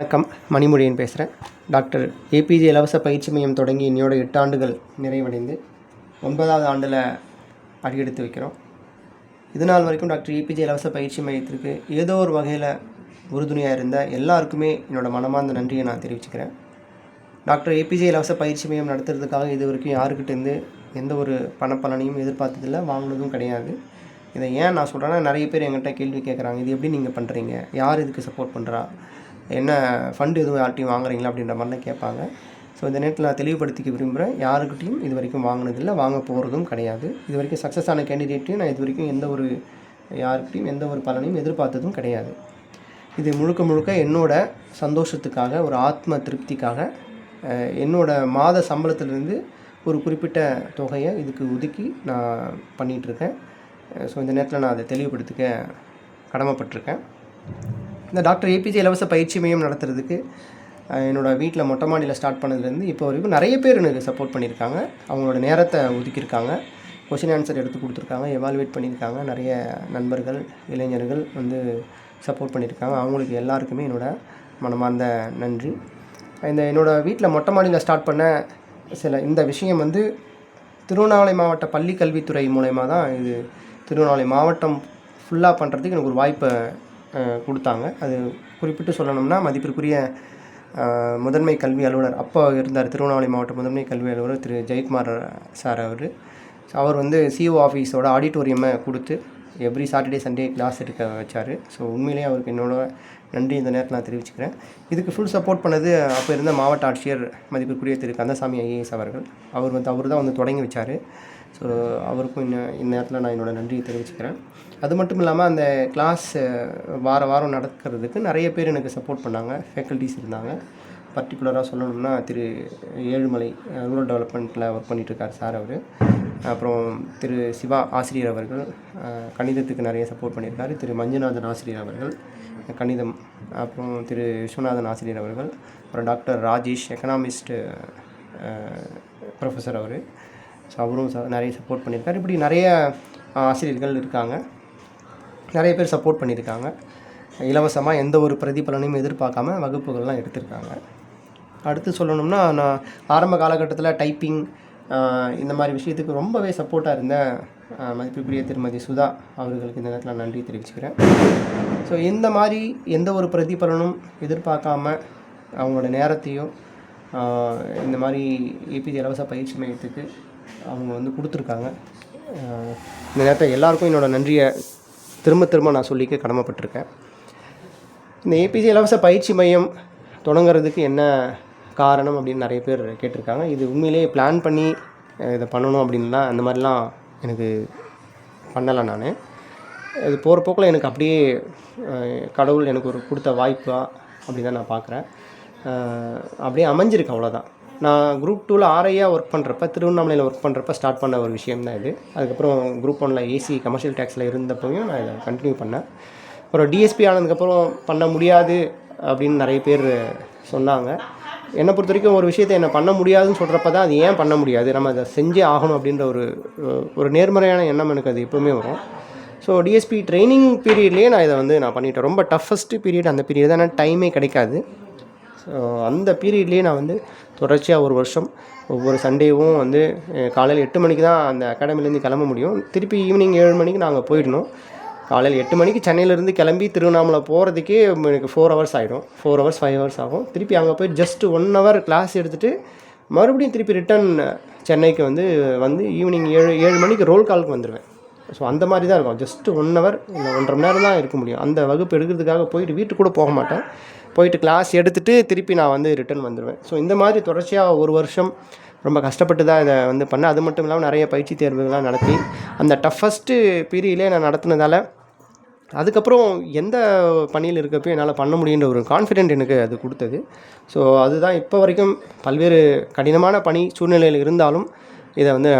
வணக்கம். மணிமொழியன் பேசுகிறேன் doctor APJ இலவச பயிற்சி மையம் தொடங்கி இன்னையோட எட்டு ஆண்டுகள் நிறைவடைந்து ஒன்பதாவது ஆண்டில் அடியெடுத்து வைக்கிறோம். இது நாள் வரைக்கும் டாக்டர் ஏபிஜே இலவச பயிற்சி மையத்திற்கு ஏதோ ஒரு வகையில் உறுதுணையாக இருந்த எல்லாருக்குமே என்னோடய மனமார்ந்த நன்றியை நான் தெரிவிச்சுக்கிறேன். டாக்டர் ஏபிஜே இலவச பயிற்சி மையம் நடத்துறதுக்காக இது வரைக்கும் யாருக்கிட்டேருந்து எந்த ஒரு பணப்பலனையும் எதிர்பார்த்ததில்ல வாங்கினதும் கிடையாது. இதை ஏன் நான் சொல்கிறேன்னா நிறைய பேர் என்கிட்ட கேள்வி கேட்குறாங்க இது எப்படி நீங்கள் பண்ணுறீங்க யார் இதுக்கு சப்போர்ட் பண்ணுறா என்ன ஃபண்டு எதுவும் யார்ட்டையும் வாங்குறீங்களா அப்படின்ற மாதிரிலாம் கேட்பாங்க. ஸோ இந்த நேரத்தில் நான் தெளிவுபடுத்திக்க விரும்புகிறேன் யாருக்கிட்டையும் இது வரைக்கும் வாங்கினதில்லை. வாங்க போகிறதும் கிடையாது. இது வரைக்கும் சக்ஸஸ் ஆன கேண்டிடேட்டையும் நான் இது வரைக்கும் எந்த ஒரு யாருக்கிட்டையும் எந்த ஒரு பலனையும் எதிர்பார்த்ததும் கிடையாது. இது முழுக்க முழுக்க என்னோட சந்தோஷத்துக்காக ஒரு ஆத்ம திருப்திக்காக என்னோட மாத சம்பளத்திலிருந்து ஒரு குறிப்பிட்ட தொகையை இதுக்கு ஒதுக்கி நான் பண்ணிகிட்ருக்கேன் ஸோ இந்த நேரத்தில் நான் அதை தெளிவுபடுத்திக்க கடமைப்பட்டிருக்கேன். இந்த டாக்டர் ஏபிஜே இலவச பயிற்சி மையம் நடத்துறதுக்கு என்னோடய வீட்டில் மொட்டை மாடியில் ஸ்டார்ட் பண்ணதுலேருந்து இப்போ வரைக்கும் நிறைய பேர் எனக்கு சப்போர்ட் பண்ணியிருக்காங்க. அவங்களோட நேரத்தை ஒதுக்கியிருக்காங்க. கொஷின் ஆன்சர் எடுத்து கொடுத்துருக்காங்க எவால்வேட் பண்ணியிருக்காங்க. நிறைய நண்பர்கள் இளைஞர்கள் வந்து சப்போர்ட் பண்ணியிருக்காங்க. அவங்களுக்கு எல்லாருக்குமே என்னோடய மனமார்ந்த நன்றி. இந்த என்னோடய வீட்டில் மொட்டை மாடியில் ஸ்டார்ட் பண்ண சில இந்த விஷயம் வந்து திருவண்ணாமலை மாவட்ட பள்ளி கல்வித்துறை மூலயமா தான் இது திருவண்ணாமலை மாவட்டம் ஃபுல்லாக பண்ணுறதுக்கு எனக்கு ஒரு வாய்ப்பை கொடுத்தாங்க. அது குறிப்பிட்டு சொல்லணும்னா மதிப்பிற்குரிய முதன்மை கல்வி அலுவலர் அப்போ இருந்தார் திருவண்ணாமலை மாவட்ட முதன்மை கல்வி அலுவலர் திரு. ஜெயக்குமார் சார் அவர். அவர் வந்து சிஓ ஆஃபீஸோட ஆடிட்டோரியமை கொடுத்து எவ்ரி சாட்டர்டே சண்டே கிளாஸ் எடுக்க வச்சார். ஸோ உண்மையிலேயே அவருக்கு என்னோட நன்றி இந்த நேரத்தில் நான் தெரிவிச்சுக்கிறேன். இதுக்கு ஃபுல் சப்போர்ட் பண்ணது அப்போ இருந்த மாவட்ட ஆட்சியர் மதிப்பிற்குரிய திரு. கந்தசாமி ஐஏஎஸ் அவர்கள். அவர் வந்து அவர் தான் வந்து தொடங்கி வச்சார். ஸோ அவருக்கும் இன்ன இந்த நேரத்தில் நான் என்னோடய நன்றியை தெரிவிச்சுக்கிறேன். அது மட்டும் இல்லாமல் அந்த கிளாஸ் வார வாரம் நடக்கிறதுக்கு நிறைய பேர் எனக்கு சப்போர்ட் பண்ணாங்க. ஃபேக்கல்ட்டிஸ் இருந்தாங்க. பர்டிகுலராக சொல்லணும்னா திரு ஏழுமலை ரூரல் டெவலப்மெண்ட்டில் ஒர்க் பண்ணிகிட்ருக்கார் சார் அவர். அப்புறம் திரு சிவா ஆசிரியர் அவர்கள் கணிதத்துக்கு நிறைய சப்போர்ட் பண்ணியிருக்காரு திரு மஞ்சுநாதன் ஆசிரியர் அவர்கள் கணிதம். அப்புறம் திரு விஸ்வநாதன் ஆசிரியர் அவர்கள் அப்புறம் டாக்டர் ராஜேஷ் எக்கனாமிஸ்ட் ப்ரொஃபஸர் அவர். ஸோ அவரும் ச- நிறைய சப்போர்ட் பண்ணியிருக்காரு. இப்படி நிறைய ஆசிரியர்கள் இருக்காங்க. நிறைய பேர் சப்போர்ட் பண்ணியிருக்காங்க. இலவசமாக எந்த ஒரு பிரதிபலனையும் எதிர்பார்க்காம வகுப்புகள்லாம் எடுத்திருக்காங்க. அடுத்து சொல்லணும்னா நான் ஆரம்ப காலகட்டத்தில் டைப்பிங் இந்த மாதிரி விஷயத்துக்கு ரொம்பவே சப்போர்ட்டாக இருந்த மதிப்புக்குரிய திருமதி சுதா அவர்களுக்கு இந்த நேரத்தில் நன்றி தெரிவிச்சுக்கிறேன். ஸோ இந்த மாதிரி எந்த ஒரு பிரதிபலனும் எதிர்பார்க்காம அவங்களோட நேரத்தையும் இந்த மாதிரி ஏபிஜே இலவச பயிற்சி மையத்துக்கு அவங்க வந்து கொடுத்துருக்காங்க. இந்த நேரத்தில் எல்லாருக்கும் என்னோடய நன்றியை திரும்ப திரும்ப நான் சொல்லிக்க கடமைப்பட்டிருக்கேன். இந்த ஏபிஜே இலவச பயிற்சி மையம் தொடங்குறதுக்கு என்ன காரணம் அப்படின்னு நிறைய பேர் கேட்டிருக்காங்க. இது உண்மையிலேயே பிளான் பண்ணி இதை பண்ணணும் அப்படின்லாம் அந்த மாதிரிலாம் எனக்கு பண்ணலை நான். இது போகிற போக்கில் எனக்கு அப்படியே கடவுள் எனக்கு ஒரு கொடுத்த வாய்ப்பா அப்படி தான் நான் பார்க்குறேன் அப்படியே அமைஞ்சிருக்கு அவ்வளோதான் நான் குரூப் டூவில் ஆர்ஐயாக ஒர்க் பண்ணுறப்ப திருவண்ணாமலையில் ஒர்க் பண்ணுறப்ப ஸ்டார்ட் பண்ண ஒரு விஷயம் தான் இது. அதுக்கப்புறம் குரூப் ஒனில் ஏசி கமர்ஷியல் டேக்ஸில் இருந்தப்பையும் நான் இதை கண்டினியூ பண்ணேன். அப்புறம் டிஎஸ்பி ஆனதுக்கப்புறம் பண்ண முடியாது அப்படின்னு நிறைய பேர் சொன்னாங்க. என்னை பொறுத்த வரைக்கும் ஒரு விஷயத்தை என்ன பண்ண முடியாதுன்னு சொல்கிறப்ப தான் அது ஏன் பண்ண முடியாது? நம்ம அதை செஞ்சே ஆகணும் அப்படின்ற ஒரு ஒரு நேர்மறையான எண்ணம் எனக்கு அது எப்பவுமே வரும். ஸோ டிஎஸ்பி ட்ரைனிங் பீரியட்லேயே நான் இதை வந்து நான் பண்ணிட்டேன். ரொம்ப டஃபஸ்ட்டு பீரியட் அந்த பீரியட் தான். டைமே கிடைக்காது. ஸோ அந்த பீரியட்லேயே நான் வந்து தொடர்ச்சியாக ஒரு வருஷம் ஒவ்வொரு சண்டேவும் வந்து காலையில் எட்டு மணிக்கு தான் அந்த அகாடமிலேருந்து கிளம்ப முடியும். திருப்பி ஈவினிங் ஏழு மணிக்கு நாங்கள் போயிடணும். காலையில் எட்டு மணிக்கு சென்னையிலேருந்து கிளம்பி திருவண்ணாமலை போகிறதுக்கே எனக்கு ஃபோர் ஹவர்ஸ் ஆகிடும் ஃபோர் ஹவர்ஸ் ஃபைவ் ஹவர்ஸ் ஆகும். திருப்பி அங்கே போய் ஜஸ்ட் ஒன் ஹவர் கிளாஸ் எடுத்துகிட்டு மறுபடியும் திருப்பி ரிட்டன் சென்னைக்கு வந்து வந்து ஈவினிங் ஏழு ஏழு மணிக்கு ரோல் காலுக்கு வந்துடுவேன் ஸோ அந்த மாதிரி தான் இருக்கும். ஜஸ்ட் ஒன் ஹவர் இல்லை ஒன்றரை மணி நேரம் தான் இருக்க முடியும். அந்த வகுப்பு எடுக்கிறதுக்காக போயிட்டு வீட்டுக்கு கூட போக மாட்டேன். போயிட்டு கிளாஸ் எடுத்துகிட்டு திருப்பி நான் வந்து ரிட்டர்ன் வந்துடுவேன் ஸோ இந்த மாதிரி தொடர்ச்சியாக ஒரு வருஷம் ரொம்ப கஷ்டப்பட்டு தான் இதை வந்து பண்ணேன். அது மட்டும் இல்லாமல் நிறைய பயிற்சி தேர்வுகள்லாம் நடத்தி அந்த டஃபஸ்ட்டு பீரியட்லேயே நான் நடத்தினதால் அதுக்கப்புறம் எந்த பணியில் இருக்கப்போ என்னால் பண்ண முடியுன்ற ஒரு கான்ஃபிடென்ட் எனக்கு அது கொடுத்தது. ஸோ அதுதான் இப்போ வரைக்கும் பல்வேறு கடினமான பணி சூழ்நிலையில் இருந்தாலும் இதை வந்து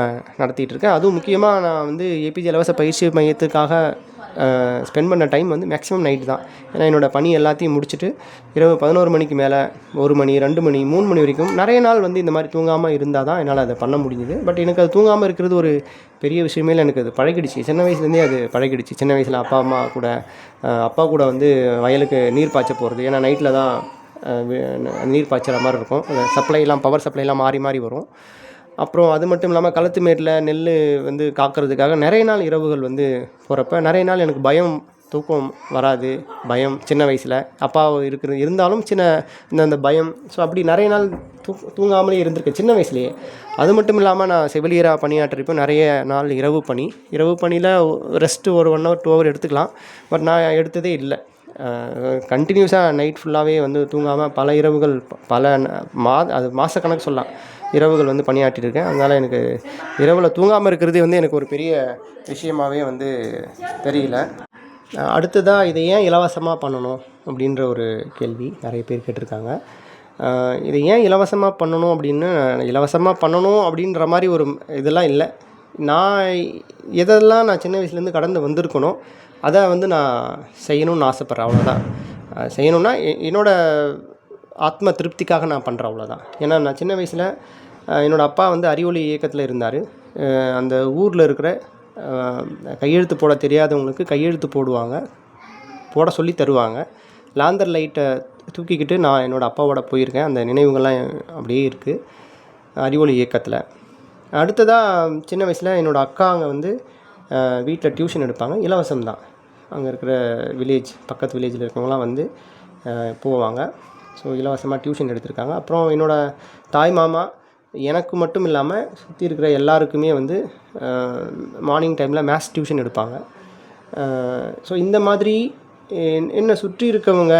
நடத்திட்டுருக்கேன் அதுவும் முக்கியமாக நான் வந்து ஏபிஜே இலவச பயிற்சி மையத்துக்காக ஸ்பெண்ட் பண்ண டைம் வந்து மேக்ஸிமம் நைட் தான். ஏன்னா என்னோடய பணி எல்லாத்தையும் முடிச்சுட்டு இரவு பதினோரு மணிக்கு மேலே ஒரு மணி ரெண்டு மணி மூணு மணி வரைக்கும் நிறைய நாள் வந்து இந்த மாதிரி தூங்காமல் இருந்தால் தான் என்னால் அதை பண்ண முடிஞ்சுது. பட் எனக்கு அது தூங்காமல் இருக்கிறது ஒரு பெரிய விஷயமே இல்லை. எனக்கு அது பழகிடுச்சு. சின்ன வயசுலேருந்தே அது பழகிடுச்சு. சின்ன வயசில் அப்பா அம்மா கூட அப்பா கூட வந்து வயலுக்கு நீர் பாய்ச்ச போகிறது ஏன்னா நைட்டில் தான் நீர் பாய்ச்சுற மாதிரி இருக்கும். சப்ளைலாம் பவர் சப்ளைலாம் மாறி மாறி வரும். அப்புறம் அது மட்டும் இல்லாமல் களத்துமேட்டில் நெல் வந்து காக்கிறதுக்காக நிறைய நாள் இரவுகள் வந்து போகிறப்ப நிறைய நாள் எனக்கு பயம் தூக்கம் வராது பயம் சின்ன வயசில். அப்பா இருக்கிற இருந்தாலும் சின்ன இந்த அந்த பயம். ஸோ அப்படி நிறைய நாள் தூ தூங்காமலே இருந்திருக்கேன் சின்ன வயசுலேயே. அது மட்டும் இல்லாமல் நான் செவிலியராக பணியாற்றிருப்பேன். நிறைய நாள் இரவு பணி. இரவு பணியில் ரெஸ்ட்டு ஒரு ஒன் ஹவர் டூ ஹவர் எடுத்துக்கலாம். பட் நான் எடுத்ததே இல்லை. கண்டினியூஸாக நைட் ஃபுல்லாகவே வந்து தூங்காமல் பல இரவுகள் பல மா அது மாதக்கணக்கு சொல்லலாம். இரவுகள் வந்து பணியாற்றிருக்கேன் அதனால் எனக்கு இரவில் தூங்காமல் இருக்கிறது வந்து எனக்கு ஒரு பெரிய விஷயமாகவே வந்து தெரியல. அடுத்ததாக இதை ஏன் இலவசமாக பண்ணணும் அப்படின்ற ஒரு கேள்வி நிறைய பேர் கேட்டிருக்காங்க. இதை ஏன் இலவசமாக பண்ணணும் அப்படின்னு இலவசமாக பண்ணணும் அப்படின்ற மாதிரி ஒரு இதெல்லாம் இல்லை. நான் எதெல்லாம் நான் சின்ன வயசுலேருந்து கடந்து வந்திருக்கணும் அதை வந்து நான் செய்யணும்னு ஆசைப்பட்றேன் அவ்வளோதான் அஹ் செய்யணும்னா எ- என்னோட ஆத்ம திருப்திக்காக நான் பண்ணுறேன் அவ்வளோதான் ஏன்னா நான் சின்ன வயசில் என்னோடய அப்பா வந்து அறிவொளி இயக்கத்தில் இருந்தார். அந்த ஊரில் இருக்கிற கையெழுத்து போட தெரியாதவங்களுக்கு கையெழுத்து போடுவாங்க. போட சொல்லி தருவாங்க. லாந்தர் லைட்டை தூக்கிக்கிட்டு நான் என்னோடய அப்பாவோட போயிருக்கேன். அந்த நினைவுகள்லாம் அப்படியே இருக்குது அறிவொளி இயக்கத்தில். அடுத்ததாக சின்ன வயசில் என்னோடய அக்காங்க வந்து வீட்டில் டியூஷன் எடுப்பாங்க. இலவசம் தான் அங்கே இருக்கிற வில்லேஜ் பக்கத்து வில்லேஜில் இருக்கவங்களாம் வந்து போவாங்க. ஸோ இலவசமாக டியூஷன் எடுத்திருக்காங்க. அப்புறம் என்னோடய தாய் மாமா எனக்கு மட்டும் இல்லாமல் சுற்றி இருக்கிற எல்லாருக்குமே வந்து மார்னிங் டைமில் மேத்ஸ் டியூஷன் எடுப்பாங்க. ஸோ இந்த மாதிரி என்னை சுற்றி இருக்கவங்க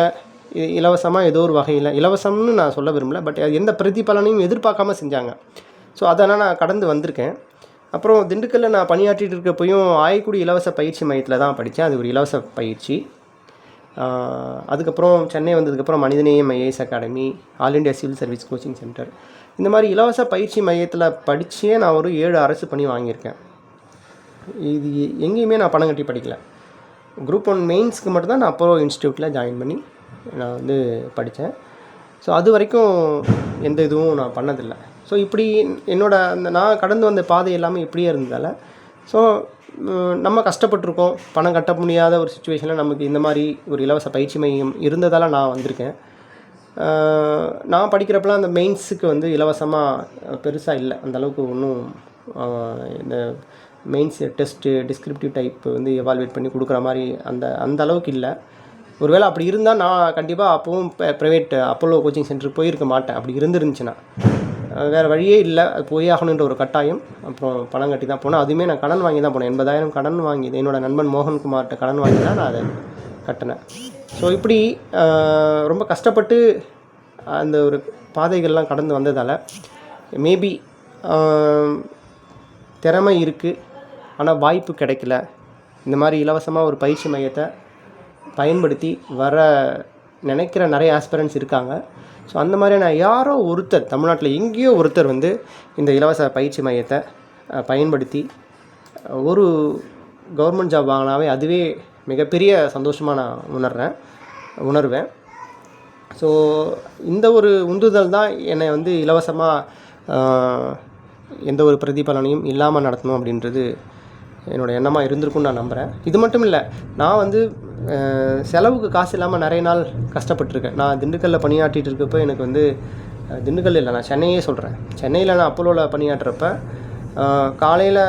இலவசமாக ஏதோ ஒரு வகையில் இலவசம்னு நான் சொல்ல விரும்பல பட் அது எந்த பிரதிபலனையும் எதிர்பார்க்காம செஞ்சாங்க. ஸோ அதெல்லாம் நான் கடந்து வந்திருக்கேன். அப்புறம் திண்டுக்கல்லில் நான் பணியாற்றிட்டு இருக்கப்பையும் ஆயக்குடி இலவச பயிற்சி மையத்தில் தான் படித்தேன். அது ஒரு இலவச பயிற்சி. அதுக்கப்புறம் சென்னை வந்ததுக்கப்புறம் Manithaneyam IAS academy all India civil service coaching centre. இந்த மாதிரி இலவச பயிற்சி மையத்தில் படித்தே நான் ஒரு ஏழு அரசு பணி வாங்கியிருக்கேன். இது எங்கேயுமே நான் பணம் கட்டி படிக்கல. குரூப் ஒன் மெயின்ஸ்க்கு மட்டும்தான் நான் அப்போலோ இன்ஸ்டியூட்டில் ஜாயின் பண்ணி நான் வந்து படித்தேன். ஸோ அது வரைக்கும் எந்த இதுவும் நான் பண்ணதில்லை. ஸோ இப்படி என்னோட அந்த நான் கடந்து வந்த பாதை எல்லாமே இப்படியே இருந்ததால் ஸோ நம்ம கஷ்டப்பட்டிருக்கோம். பணம் கட்ட முடியாத ஒரு சுச்சுவேஷனில் நமக்கு இந்த மாதிரி ஒரு இலவச பயிற்சி மையம் இருந்ததால் நான் வந்திருக்கேன். நான் படிக்கிறப்பெல்லாம் அந்த மெயின்ஸுக்கு வந்து இலவசமாக பெருசாக இல்லை. அந்தளவுக்கு ஒன்றும் இந்த மெயின்ஸ் டெஸ்ட்டு டிஸ்கிரிப்டிவ் டைப் வந்து எவால்வேட் பண்ணி கொடுக்குற மாதிரி அந்த அந்த அளவுக்கு இல்லை. ஒருவேளை அப்படி இருந்தால் நான் கண்டிப்பாக அப்போவும் ப்ரைவேட் அப்போலோ கோச்சிங் சென்டருக்கு போயிருக்க மாட்டேன். அப்படி இருந்துருந்துச்சுன்னா. வேறு வழியே இல்லை. அது போய் ஆகணுன்ற ஒரு கட்டாயம். அப்புறம் பணம் கட்டி தான் போனேன். அதுவுமே நான் கடன் வாங்கி தான் போனேன். எண்பதாயிரம் கடன் வாங்கி என்னோடய நண்பன் மோகன்குமார்கிட்ட கடன் வாங்கி தான் நான் அதை கட்டினேன். ஸோ இப்படி ரொம்ப கஷ்டப்பட்டு அந்த ஒரு பாதைகள்லாம் கடந்து வந்ததால் மேபி திறமை இருக்குது ஆனால் வாய்ப்பு கிடைக்கல. இந்த மாதிரி இலவசமாக ஒரு பயிற்சி மையத்தை பயன்படுத்தி வர நினைக்கிற நிறைய ஆஸ்பிரன்ஸ் இருக்காங்க. ஸோ அந்த மாதிரியான யாரோ ஒருத்தர் தமிழ்நாட்டில் எங்கேயோ ஒருத்தர் வந்து இந்த இலவச பயிற்சி மையத்தை பயன்படுத்தி ஒரு கவர்மெண்ட் ஜாப் வாங்கினாவே அதுவே மிகப்பெரிய சந்தோஷமாக நான் உணர்கிறேன் உணர்வேன். ஸோ இந்த ஒரு உந்துதல் தான் என்னை வந்து இலவசமாக எந்த ஒரு பிரதிபலனையும் இல்லாமல் நடத்தணும் அப்படின்றது என்னோட எண்ணமாக இருந்திருக்கும்னு நான் நம்புகிறேன் இது மட்டும் இல்லை நான் வந்து செலவுக்கு காசு இல்லாமல் நிறைய நாள் கஷ்டப்பட்டிருக்கேன். நான் திண்டுக்கல்லில் பணியாற்றிட்டு இருக்கப்போ எனக்கு வந்து திண்டுக்கல் இல்லை நான் சென்னையே சொல்கிறேன் சென்னையில் நான் அப்போலோவில் பணியாற்றுறப்ப காலையில்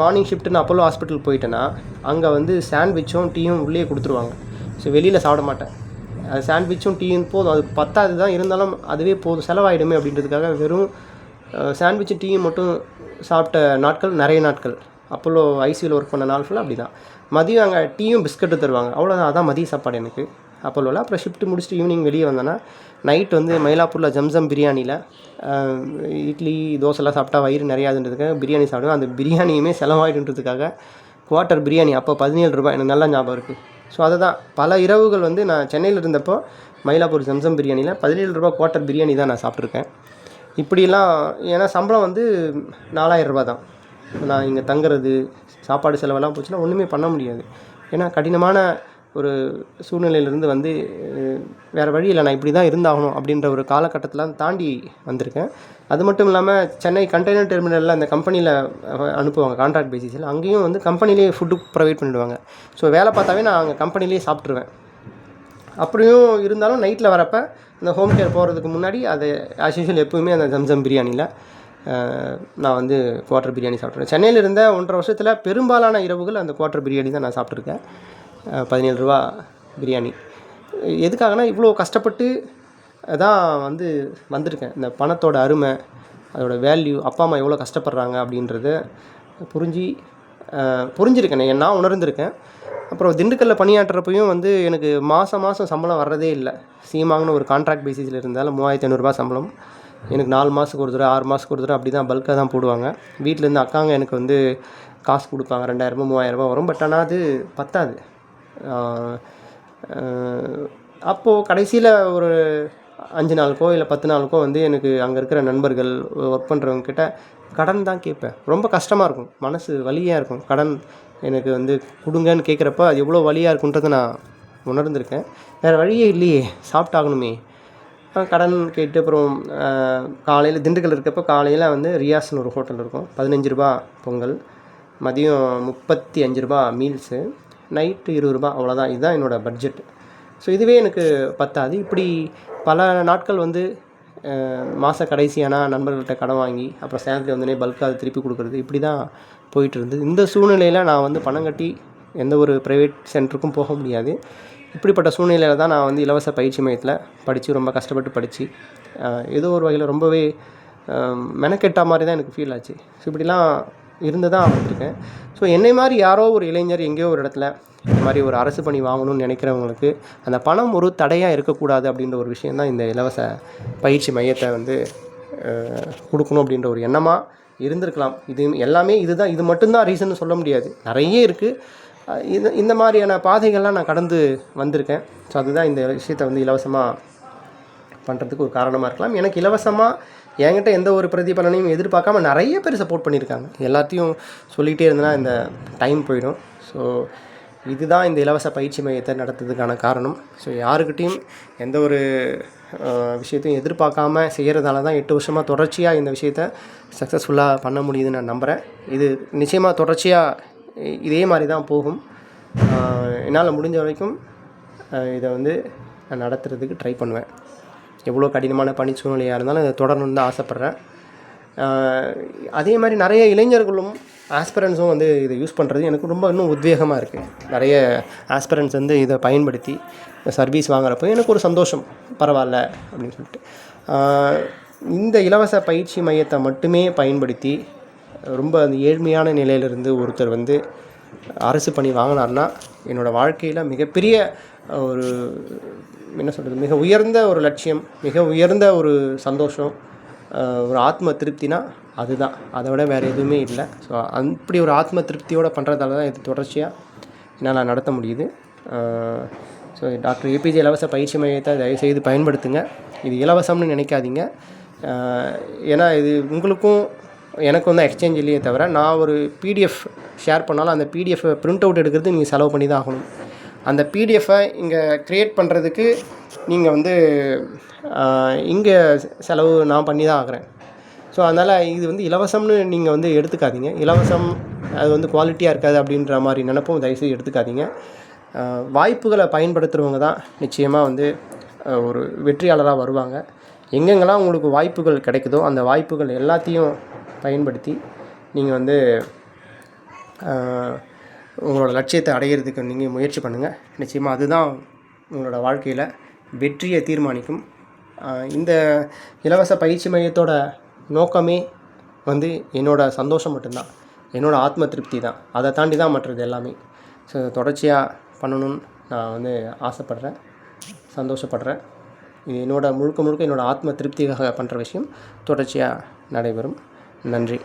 மார்னிங் ஷிஃப்ட்டு நான் அப்போலோ ஹாஸ்பிட்டல் போயிட்டேன்னா அங்கே வந்து சாண்ட்விச்சும் டீயும் உள்ளே கொடுத்துருவாங்க. ஸோ வெளியில் சாப்பிட மாட்டேன். அது சாண்ட்விச்சும் டீயும் போதும். அது பத்தாது தான். இருந்தாலும் அதுவே போதும். செலவாயிடுமே அப்படின்றதுக்காக வெறும் சாண்ட்விச்சும் டீயும் மட்டும் சாப்பிட்ட நாட்கள் நிறைய நாட்கள். அப்போலோ ஐசியூவில் ஒர்க் பண்ண நாள் ஃபுல்லாக அப்படி தான் மதியம் அங்கே டீயும் பிஸ்கட்டும் தருவாங்க. அவ்வளோதான் அதான் மதிய சாப்பாடு எனக்கு. அப்போலோவில் அப்புறம் ஷிஃப்ட் முடிச்சுட்டு ஈவினிங் வெளியே வந்தேன்னா நைட் வந்து மயிலாப்பூரில் ஜம்சம் பிரியாணியில் இட்லி தோசைலாம் சாப்பிட்டா வயிறு நிறையாதுன்றதுக்காக பிரியாணி சாப்பிடுவேன். அந்த பிரியாணியுமே செலவாயிடுன்றதுக்காக குவார்ட்டர் பிரியாணி. அப்போ பதினேழு ரூபாய். எனக்கு நல்லா ஞாபகம் இருக்குது ஸோ அதை தான் பல இரவுகள் வந்து நான் சென்னையில் இருந்தப்போ மயிலாப்பூர் ஜம்சம் பிரியாணியில் பதினேழு ரூபாய் குவார்ட்டர் பிரியாணி தான் நான் சாப்பிட்ருக்கேன் இப்படிலாம் ஏன்னா சம்பளம் வந்து நாலாயிரம் ரூபா தான். நான் இங்கே தங்குறது சாப்பாடு செலவெல்லாம் போச்சுன்னா ஒன்றுமே பண்ண முடியாது. ஏன்னா கடினமான ஒரு சூழ்நிலையிலேருந்து வந்து வேறு வழி இல்லை. நான் இப்படி தான் இருந்தாகணும் அப்படின்ற ஒரு காலகட்டத்தெலாம் தாண்டி வந்திருக்கேன். அது மட்டும் இல்லாமல் சென்னை கண்டெய்னர் டெர்மினலில் அந்த கம்பெனியில் அனுப்புவாங்க கான்ட்ராக்ட் பேசிஸில் அங்கேயும் வந்து கம்பெனிலேயே ஃபுட்டு ப்ரொவைட் பண்ணிடுவாங்க. ஸோ வேலை பார்த்தாவே நான் அங்கே கம்பெனிலேயே சாப்பிட்ருவேன் அப்படியும் இருந்தாலும் நைட்டில் வரப்போ இந்த ஹோம் கேர் போகிறதுக்கு முன்னாடி அது ஆஸ் யூஷுவல் எப்போவுமே அந்த ஜம்சம் பிரியாணியில். நான் வந்து குவார்ட்டர் பிரியாணி சாப்பிட்ருக்கேன் சென்னையில் இருந்த ஒன்றரை வருஷத்தில் பெரும்பாலான இரவுகள் அந்த குவார்ட்டர் பிரியாணி தான் நான் சாப்பிட்ருக்கேன் பதினேழு ரூபா பிரியாணி எதுக்காகனா இவ்வளோ கஷ்டப்பட்டு தான் வந்து வந்திருக்கேன். இந்த பணத்தோட அருமை அதோட வேல்யூ அப்பா அம்மா எவ்வளோ கஷ்டப்படுறாங்க அப்படின்றத புரிஞ்சு புரிஞ்சிருக்கேன். நான் நான் உணர்ந்திருக்கேன். அப்புறம் திண்டுக்கல்லில் பணியாற்றுறப்பையும் வந்து எனக்கு மாதம் மாதம் சம்பளம் வர்றதே இல்லை. சீமாங்கன்னு ஒரு கான்ட்ராக்ட் பேசிஸில் இருந்தாலும் மூவாயிரத்தி ஐநூறுரூபா சம்பளம். எனக்கு நாலு மாதத்துக்கு ஒரு தடவை ஆறு மாதத்துக்கு ஒரு தடவை அப்படி தான் பல்காக தான் போடுவாங்க. வீட்டிலேருந்து அக்காங்க எனக்கு வந்து காசு கொடுப்பாங்க. ரெண்டாயிரரூபா மூவாயிரரூபா வரும். பட் ஆனால் அது பத்தாது. அப்போது கடைசியில் ஒரு அஞ்சு நாளுக்கோ இல்லை பத்து நாளுக்கோ வந்து எனக்கு அங்கே இருக்கிற நண்பர்கள் ஒர்க் பண்ணுறவங்க கிட்ட கடன் தான் கேட்பேன். ரொம்ப கஷ்டமாக இருக்கும். மனசு வலியாக இருக்கும். கடன் எனக்கு வந்து கொடுங்கன்னு கேட்குறப்ப அது எவ்வளோ வலியாக இருக்குன்றதை நான் உணர்ந்திருக்கேன். வேறு வழியே இல்லையே. சாப்பிட்டாகணுமே. கடன் கேட்டு அப்புறம் காலையில் திண்டுக்கல் இருக்கப்போ காலையில் வந்து ரியாஸ்னு ஒரு ஹோட்டல் இருக்கும். பதினஞ்சு ரூபா பொங்கல் மதியம் முப்பத்தி அஞ்சு ரூபா மீல்ஸு நைட்டு இருபது ரூபா அவ்வளோதான் இதுதான் என்னோடய பட்ஜெட் ஸோ இதுவே எனக்கு பத்தாது. இப்படி பல நாட்கள் வந்து மாத கடைசியானால் நண்பர்கள்ட்ட கடன் வாங்கி அப்புறம் சேலரி வந்தோடனே பல்காக அதை திருப்பி கொடுக்குறது இப்படி தான் போயிட்டு இருந்தது. இந்த சூழ்நிலையில் நான் வந்து பணம் கட்டி எந்த ஒரு ப்ரைவேட் சென்டருக்கும் போக முடியாது. இப்படிப்பட்ட சூழ்நிலையில் தான் நான் வந்து இலவச பயிற்சி மையத்தில் படித்து ரொம்ப கஷ்டப்பட்டு படித்து ஏதோ ஒரு வகையில் ரொம்பவே மெனக்கெட்ட மாதிரி தான் எனக்கு ஃபீல் ஆச்சு. ஸோ இப்படிலாம் இருந்து தான் வந்திருக்கேன் ஸோ என்னை மாதிரி யாரோ ஒரு இளைஞர் எங்கேயோ ஒரு இடத்துல இந்த மாதிரி ஒரு அரசு பணி வாங்கணும்னு நினைக்கிறவங்களுக்கு அந்த பணம் ஒரு தடையாக இருக்கக்கூடாது அப்படின்ற ஒரு விஷயம் தான் இந்த இலவச பயிற்சி மையத்தை வந்து கொடுக்கணும் அப்படின்ற ஒரு எண்ணமாக இருந்திருக்கலாம். இது எல்லாமே இதுதான் இது மட்டும்தான் ரீசன் சொல்ல முடியாது. நிறைய இருக்குது இது இந்த மாதிரியான பாதைகள்லாம் நான் கடந்து வந்திருக்கேன். ஸோ அதுதான் இந்த விஷயத்தை வந்து இலவசமாக பண்ணுறதுக்கு ஒரு காரணமாக இருக்கலாம். எனக்கு இலவசமாக என்கிட்ட எந்த ஒரு பிரதிபலனையும் எதிர்பார்க்காம நிறைய பேர் சப்போர்ட் பண்ணியிருக்காங்க. எல்லாத்தையும் சொல்லிகிட்டே இருந்தேன்னா இந்த டைம் போயிடும். ஸோ இதுதான் இந்த இலவச பயிற்சி மையத்தை நடத்துறதுக்கான காரணம். ஸோ யாருக்கிட்டேயும் எந்த ஒரு விஷயத்தையும் எதிர்பார்க்காம செய்கிறதால தான் எட்டு வருஷமாக தொடர்ச்சியாக இந்த விஷயத்த சக்ஸஸ்ஃபுல்லாக பண்ண முடியுதுன்னு நான் நம்புகிறேன் இது நிச்சயமாக தொடர்ச்சியாக இதே மாதிரி தான் போகும். என்னால் முடிஞ்ச வரைக்கும் இதை வந்து நான் நடத்துறதுக்கு ட்ரை பண்ணுவேன். எவ்வளோ கடினமான பணி சூழ்நிலையாக இருந்தாலும் இதை தொடரணும்னு தான் ஆசைப்பட்றேன். அதே மாதிரி நிறைய இளைஞர்களும் ஆஸ்பிரன்ஸும் வந்து இதை யூஸ் பண்ணுறது எனக்கு ரொம்ப இன்னும் உத்வேகமாக இருக்குது நிறைய ஆஸ்பிரன்ஸ் வந்து இதை பயன்படுத்தி சர்வீஸ் வாங்குறப்போ எனக்கு ஒரு சந்தோஷம். பரவாயில்ல அப்படின்னு சொல்லிட்டு. இந்த இலவச பயிற்சி மையத்தை மட்டுமே பயன்படுத்தி ரொம்ப அந்த ஏழ்மையான நிலையிலிருந்து ஒருத்தர் வந்து அரசு பணி வாங்கினார்னா என்னோடய வாழ்க்கையில் மிகப்பெரிய ஒரு என்ன சொல்கிறது மிக உயர்ந்த ஒரு லட்சியம் மிக உயர்ந்த ஒரு சந்தோஷம் ஒரு ஆத்ம திருப்தினா அதுதான். அதை விட வேறு எதுவுமே இல்லை. ஸோ அப்படி ஒரு ஆத்ம திருப்தியோடு பண்ணுறதால தான் இது தொடர்ச்சியாக என்னால் நடத்த முடியுது. ஸோ டாக்டர் ஏபிஜே இலவச பயிற்சி மையத்தை தயவுசெய்து பயன்படுத்துங்க. இது இலவசம்னு நினைக்காதீங்க. ஏன்னா இது உங்களுக்கும் எனக்கு வந்து எக்ஸ்சேஞ்ச் இல்லையே தவிர நான் ஒரு பிடிஎஃப் ஷேர் பண்ணாலும் அந்த பிடிஎஃப் பிரிண்ட் அவுட் எடுக்கிறது நீங்கள் செலவு பண்ணி தான் ஆகணும். அந்த பிடிஎஃப்பை இங்கே க்ரியேட் பண்ணுறதுக்கு நீங்கள் வந்து இங்கே செலவு நான் பண்ணி தான் ஆகிறேன். ஸோ அதனால் இது வந்து இலவசம்னு நீங்கள் வந்து எடுத்துக்காதீங்க. இலவசம் அது வந்து குவாலிட்டியாக இருக்காது அப்படின்ற மாதிரி நினப்பும் தயவுசெய்து எடுத்துக்காதீங்க. வாய்ப்புகளை பயன்படுத்துகிறவங்க தான் நிச்சயமாக வந்து ஒரு வெற்றியாளராக வருவாங்க. எங்கெங்கெல்லாம் உங்களுக்கு வாய்ப்புகள் கிடைக்குதோ அந்த வாய்ப்புகள் எல்லாத்தையும் பயன்படுத்தி நீங்கள் வந்து உங்களோட லட்சியத்தை அடையிறதுக்கு நீங்கள் முயற்சி பண்ணுங்கள் நிச்சயமாக அதுதான் உங்களோட வாழ்க்கையில் வெற்றியை தீர்மானிக்கும். இந்த இலவச பயிற்சி மையத்தோட நோக்கமே வந்து என்னோட சந்தோஷம் மட்டும்தான். என்னோடய ஆத்ம திருப்தி தான். அதை தாண்டி தான் மற்றது எல்லாமே. ஸோ தொடர்ச்சியாக பண்ணணும்னு நான் வந்து ஆசைப்பட்றேன். சந்தோஷப்படுறேன். இது என்னோடய முழுக்க முழுக்க என்னோடய ஆத்ம திருப்திக்காக பண்ணுற விஷயம். தொடர்ச்சியாக நடைபெறும். நன்றி.